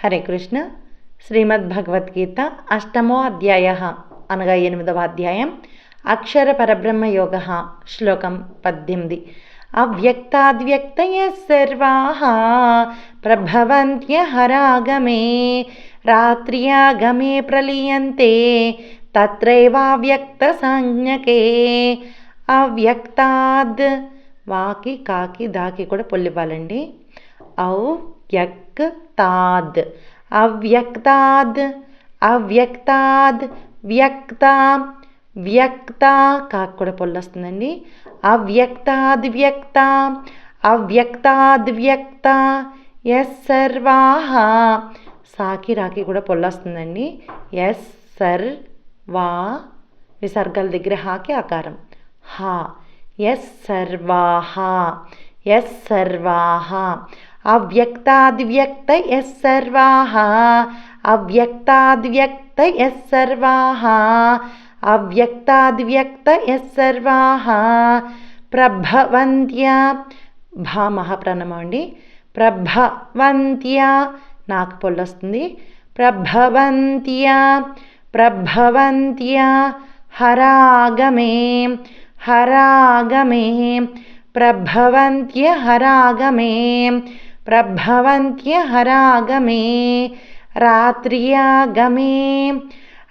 హరే కృష్ణ. శ్రీమద్ భగవద్గీత అష్టమో అధ్యాయ అనగా ఎనిమిదవ అధ్యాయం. అక్షర పరబ్రహ్మ యోగ శ్లోకం పద్దెనిమిది. అవ్యక్తాద్వ్యక్తయ సర్వా ప్రభవంత్యహరాగమే రాత్ర్యాగమే ప్రలీయంతే తత్రైవావ్యక్త సంజ్ఞకే అవ్యక్తాద్ వాకి కాకి దాకి కూడా పొల్లివ్వాలండి. వ్యక్తాద్ అవ్యక్తాద్ అవ్యక్తాద్ వ్యక్త వ్యక్త కాకు కూడా పొల్లు వస్తుందండి అవ్యక్తాద్ వ్యక్త అవ్యక్తాద్ వ్యక్త ఎస్ సర్వాహ సాకి రాకి కూడా పొల్లు వస్తుందండి ఎస్ సర్ వా విసర్గాల దగ్గర హాకి ఆకారం. హా ఎస్ సర్వాహ ఎస్ సర్వాహ అవ్యక్తాద్వ్యక్త ఎస్ సర్వాహ అవ్యక్తాద్వ్యక్త ఎస్ సర్వాహ అవ్యక్తాద్వ్యక్త ఎస్ సర్వాహ ప్రభవంత్య. భా మహాప్రాణమం అండి. ప్రభవంత్య. నాకు పొల్లొస్తుంది ప్రభవంత్య. ప్రభవంత్య. హరాగమే. హరాగమే. ప్రభవంత్య హరాగమే. ప్రభవంత్య హరాగమే రాత్రియా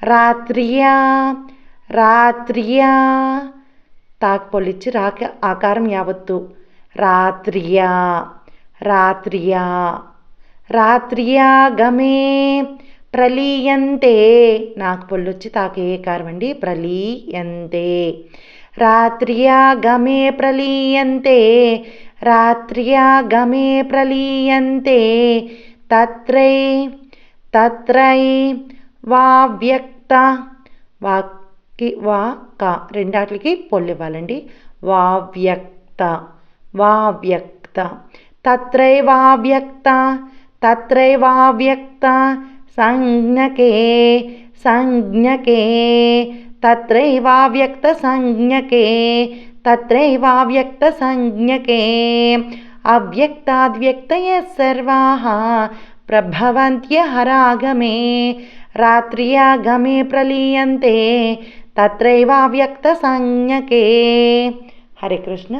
రాత్రియా రాత్ర్యా తాక్పొలిచ్చి రాక ఆకారం యావత్తు రాత్రియా రాత్రియా రాత్ర్యాగమే ప్రలీయంతే నాకు పొల్లొచ్చి తాకే ఏకారం అండి ప్రలీయంతే రాత్ర్యాగమే ప్రలీయంతే రాత్ర్యాగమే ప్రలీయంతే తత్రై తత్రై వా వ్యక్త. వాకి వా క రెండాట్లకి పొల్లివ్వాలండి వా వ్యక్త వా వ్యక్త. తత్రై వా వ్యక్త తత్రై వా వ్యక్త. సంజ్ఞకే సంజ్ఞకే. తత్రైవావ్యక్త సంజ్ఞకే. తత్రైవావ్యక్త సంజ్ఞకే అవ్యక్తాద్వ్యక్తయ సర్వాः ప్రభవంత్యహరాగమే రాత్ర్యాగమే ప్రలీయంతే తత్రైవావ్యక్త సంజ్ఞకే హరే కృష్ణ